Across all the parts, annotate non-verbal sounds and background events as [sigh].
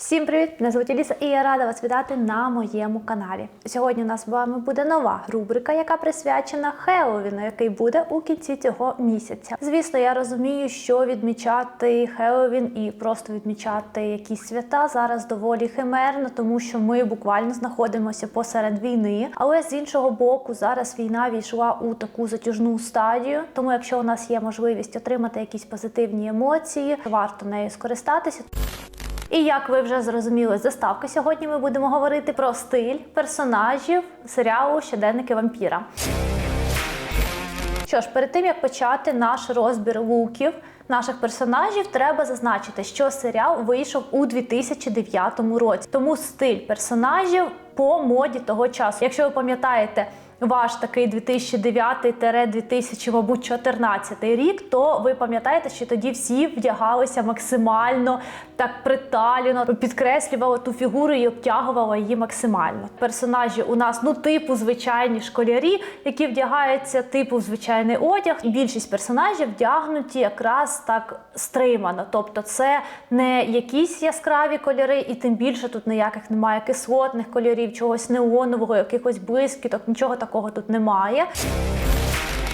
Всім привіт! Мене звуть Еліса і я рада вас вітати на моєму каналі. Сьогодні у нас з вами буде нова рубрика, яка присвячена Хеллоуіну, який буде у кінці цього місяця. Звісно, я розумію, що відмічати Хеллоуін і просто відмічати якісь свята зараз доволі химерно, тому що ми буквально знаходимося посеред війни. Але з іншого боку, зараз війна війшла у таку затяжну стадію. Тому, якщо у нас є можливість отримати якісь позитивні емоції, варто нею скористатися. І як ви вже зрозуміли з заставки, сьогодні ми будемо говорити про стиль персонажів серіалу Щоденники вампіра. Що ж, перед тим як почати наш розбір луків наших персонажів, треба зазначити, що серіал вийшов у 2009 році. Тому стиль персонажів по моді того часу. Якщо ви пам'ятаєте. Ваш такий 2009-2014 рік, то ви пам'ятаєте, що тоді всі вдягалися максимально так приталіно, підкреслювали ту фігуру і обтягували її максимально. Персонажі у нас ну типу звичайні школярі, які вдягаються типу звичайний одяг. І більшість персонажів вдягнуті якраз так стримано. Тобто, це не якісь яскраві кольори, і тим більше тут ніяких немає кислотних кольорів, чогось неонового, якихось блискіток, нічого такого тут немає.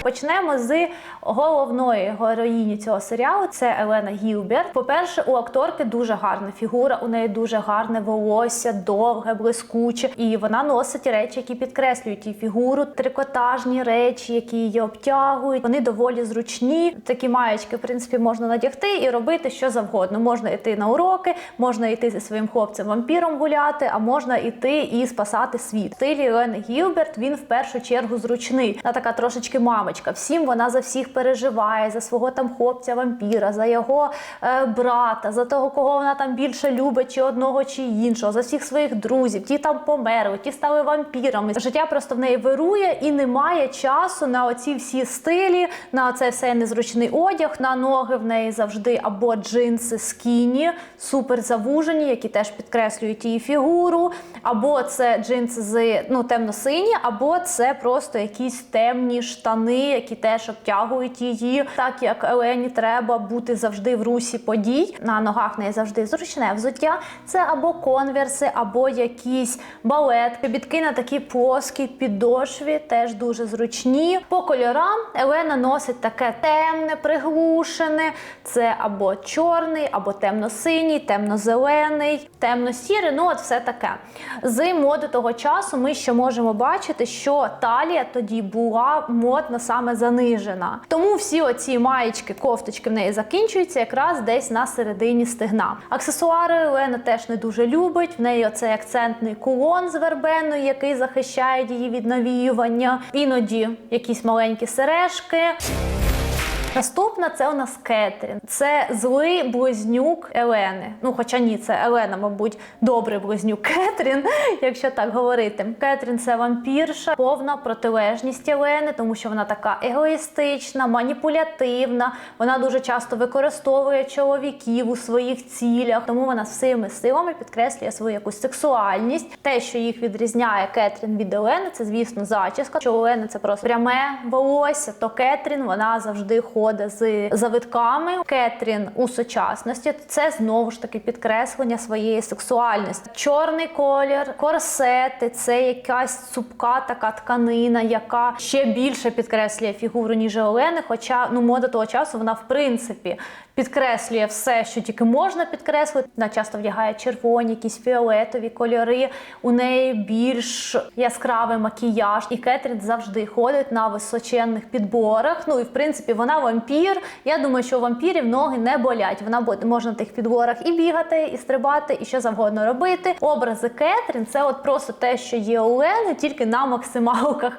Почнемо з головної героїні цього серіалу. Це Елена Гілберт. По-перше, у акторки дуже гарна фігура, у неї дуже гарне волосся, довге, блискуче, і вона носить речі, які підкреслюють її фігуру, трикотажні речі, які її обтягують. Вони доволі зручні. Такі маєчки, в принципі, можна надягти і робити що завгодно. Можна йти на уроки, можна йти зі своїм хлопцем вампіром гуляти, а можна йти і спасати світ. Стиль Елени Гілберт він в першу чергу зручний. Вона така трошечки мамочка. Всім вона за всіх переживає, за свого там хлопця вампіра, за його е, брата, за того, кого вона там більше любить, чи одного, чи іншого, за всіх своїх друзів. Ті там померли, ті стали вампірами. Життя просто в неї вирує і немає часу на оці всі стилі, на це все незручний одяг. На ноги в неї завжди або джинси скіні, супер завужені, які теж підкреслюють її фігуру, або це джинси з ну темно-сині, або це просто якісь темні штани які теж обтягують її, так як Елені треба бути завжди в русі подій. На ногах в неї завжди зручне взуття. Це або конверси, або якісь балетки. Бітки на такі плоскі підошві, теж дуже зручні. По кольорам Елена носить таке темне, приглушене. Це або чорний, або темно-синій, темно-зелений, темно-сірий. Ну от все таке. З моди того часу ми ще можемо бачити, що талія тоді була модна саме занижена. Тому всі оці маєчки, кофточки в неї закінчуються якраз десь на середині стегна. Аксесуари Лена теж не дуже любить. В неї оцей акцентний кулон з вербеною, який захищає її від навіювання. Іноді якісь маленькі сережки. Наступна це у нас Кетрін. Це злий близнюк Елени. Ну, хоча ні, це Елена, мабуть, добрий близнюк Кетрін, [laughs] якщо так говорити. Кетрін це вампірша, повна протилежність Елени, тому що вона така егоїстична, маніпулятивна. Вона дуже часто використовує чоловіків у своїх цілях, тому вона всіми силами підкреслює свою якусь сексуальність. Те, що їх відрізняє Кетрін від Елени, це звісно зачіска. Що Елени це просто пряме волосся, то Кетрін вона завжди ходить з завитками. Кетрін у сучасності це знову ж таки підкреслення своєї сексуальності. Чорний колір, корсети це якась цупка така тканина, яка ще більше підкреслює фігуру, ніж Олени. Хоча ну мода того часу вона в принципі підкреслює все, що тільки можна підкреслити. Вона часто вдягає червоні, якісь фіолетові кольори. У неї більш яскравий макіяж. І Кетрін завжди ходить на височенних підборах. Ну і в принципі вона вампір. Я думаю, що у вампірів ноги не болять. Вона буде може на тих підворах і бігати, і стрибати, і що завгодно робити. Образи Кетрін це от просто те, що є у Лени, тільки на максималках.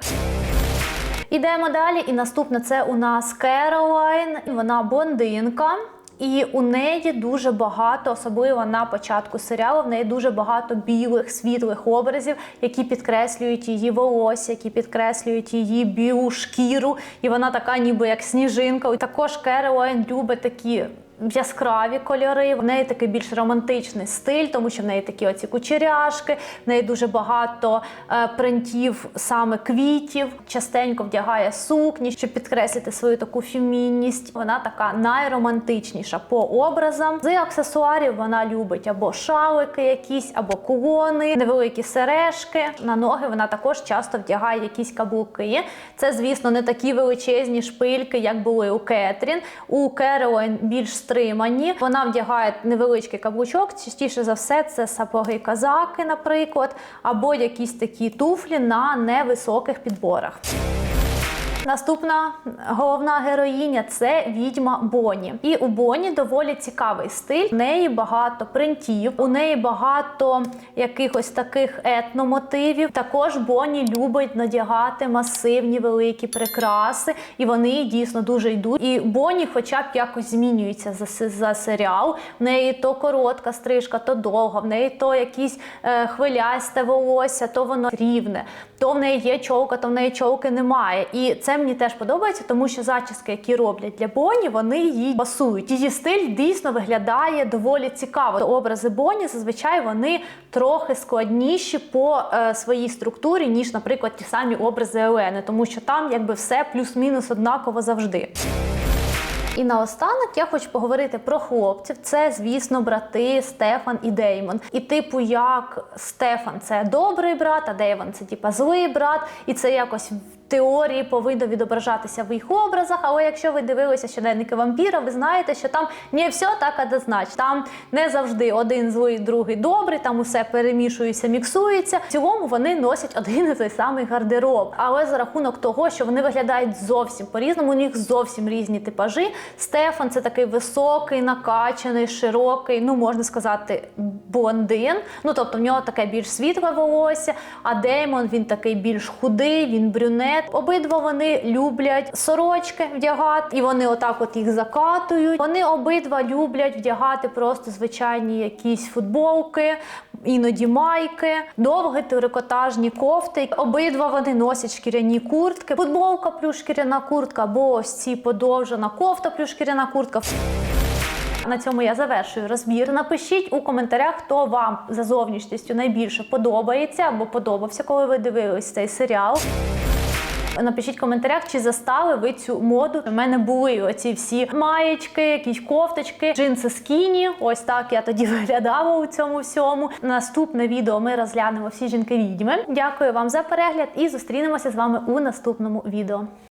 Ідемо далі, і наступне це у нас Керолайн. Вона блондинка. І у неї дуже багато, особливо на початку серіалу, в неї дуже багато білих світлих образів, які підкреслюють її волосся, які підкреслюють її білу шкіру. І вона така, ніби як сніжинка. І також Керолайн любить такі яскраві кольори. В неї такий більш романтичний стиль, тому що в неї такі оці кучеряшки, в неї дуже багато е, принтів саме квітів. Частенько вдягає сукні, щоб підкреслити свою таку фемінність. Вона така найромантичніша по образам. З аксесуарів вона любить або шалики якісь, або кулони, невеликі сережки. На ноги вона також часто вдягає якісь каблуки. Це, звісно, не такі величезні шпильки, як були у Кетрін. У Керолайн більш стримані. Вона вдягає невеличкий каблучок. Частіше за все, це сапоги казаки, наприклад, або якісь такі туфлі на невисоких підборах. Наступна головна героїня це відьма Боні. І у Боні доволі цікавий стиль. У неї багато принтів, у неї багато якихось таких етномотивів. Також Боні любить надягати масивні великі прикраси, і вони дійсно дуже йдуть. І Боні, хоча б якось змінюється за, за серіал. В неї то коротка стрижка, то довга, в неї то якісь е, хвилясте волосся, то воно рівне, то в неї є чолка, то в неї чолки немає. І це мені теж подобається, тому що зачіски, які роблять для Боні, вони їй пасують. Її стиль дійсно виглядає доволі цікаво. Образи Боні зазвичай вони трохи складніші по е, своїй структурі, ніж, наприклад, ті самі образи Елени, тому що там якби все плюс-мінус однаково завжди. І наостанок я хочу поговорити про хлопців. Це, звісно, брати Стефан і Деймон. І, типу, як Стефан це добрий брат, а Деймон це типа злий брат, і це якось. Теорії повинно відображатися в їх образах, але якщо ви дивилися щоденники вампіра, ви знаєте, що там не все так однозначно. Там не завжди один злий, другий добрий, там усе перемішується, міксується. В цілому вони носять один і той самий гардероб. Але за рахунок того, що вони виглядають зовсім по-різному, у них зовсім різні типажі. Стефан це такий високий, накачаний, широкий, ну можна сказати, блондин. Ну тобто в нього таке більш світле волосся. А Деймон він такий більш худий, він брюнет. Обидва вони люблять сорочки вдягати, і вони отак от їх закатують. Вони обидва люблять вдягати просто звичайні якісь футболки. Іноді майки, довгі трикотажні кофти. Обидва вони носять шкіряні куртки, футболка плюс шкіряна куртка, або ось ці подовжена кофта плюс шкіряна куртка. На цьому я завершую розбір. Напишіть у коментарях, хто вам за зовнішністю найбільше подобається або подобався, коли ви дивились цей серіал. Напишіть в коментарях, чи застали ви цю моду. У мене були оці всі маєчки, якісь кофточки, джинси скіні. Ось так я тоді [laughs] виглядала у цьому всьому. Наступне відео ми розглянемо всі жінки відьми. Дякую вам за перегляд і зустрінемося з вами у наступному відео.